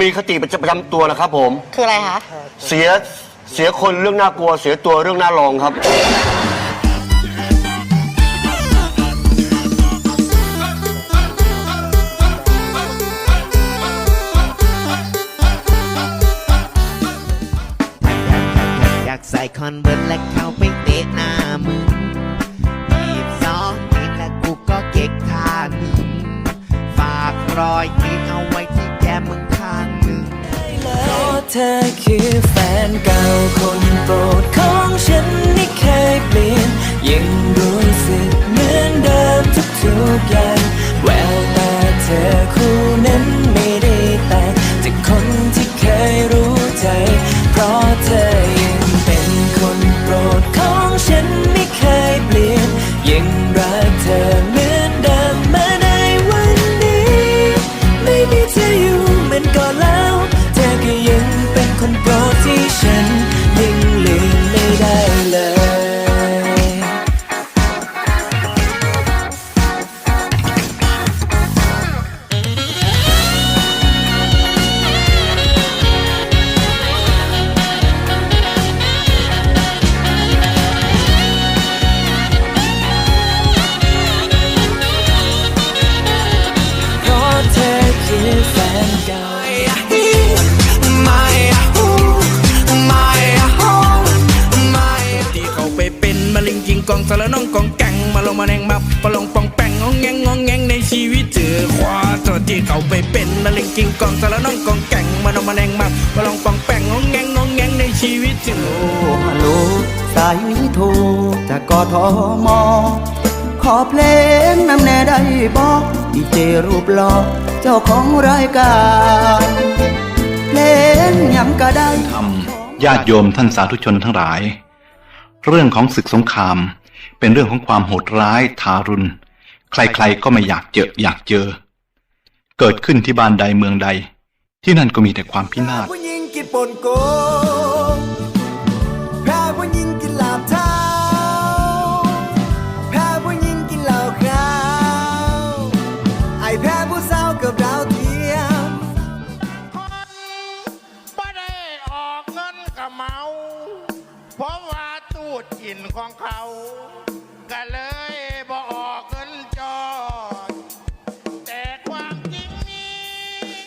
มีคติประจำตัวนะครับผม คืออะไรคะ เสียเสียคนเรื่องน่ากลัว เสียตัวเรื่องน่ารองครับ อยากใส่คอนเวิร์ตและเข้าไปเตะหน้ามึงยีบสองทีและกูก็เก๊กท่าหนึ่งฝากรอยยิ้มเอาไว้ เธอคือแฟนเก่าคนโปรดของฉัน สารน้องกองแกงมาลงมาแนงมาปลงปองแปงงองแงงงองแงงในชีวิตเจอขวาตัวที่เขาไปเป็นมะเร็งกิงกองสารน้องกองแกงมาลงมาแนงมาปลงปองแปงงองแงงงองแงงในชีวิตเจอฮัลโหลสายนี้โทรจากกทมขอเพลงนำแน่ได้บอกดีเจรูปหล่อเจ้าของรายการเพลงยังก็ได้ธรรมญาติโยมท่านสาธุชนทั้งหลาย เรื่องของศึกสงคราม เป็นเรื่องของความโหดร้ายทารุณ ใครๆก็ไม่อยากเจออยากเจอ เกิดขึ้นที่บ้านใดเมืองใด ที่นั่นก็มีแต่ความพินาศผู้หญิงกินปนโกงแพ้ผู้หญิงกินลาบเท้าแพ้ผู้หญิงกินเหล้าขาวไอแพ้ผู้สาวกับดาวเทียมบ่ได้ออกเงินกับเมาเพราะว่าตู ดอินของเขา ก็เลย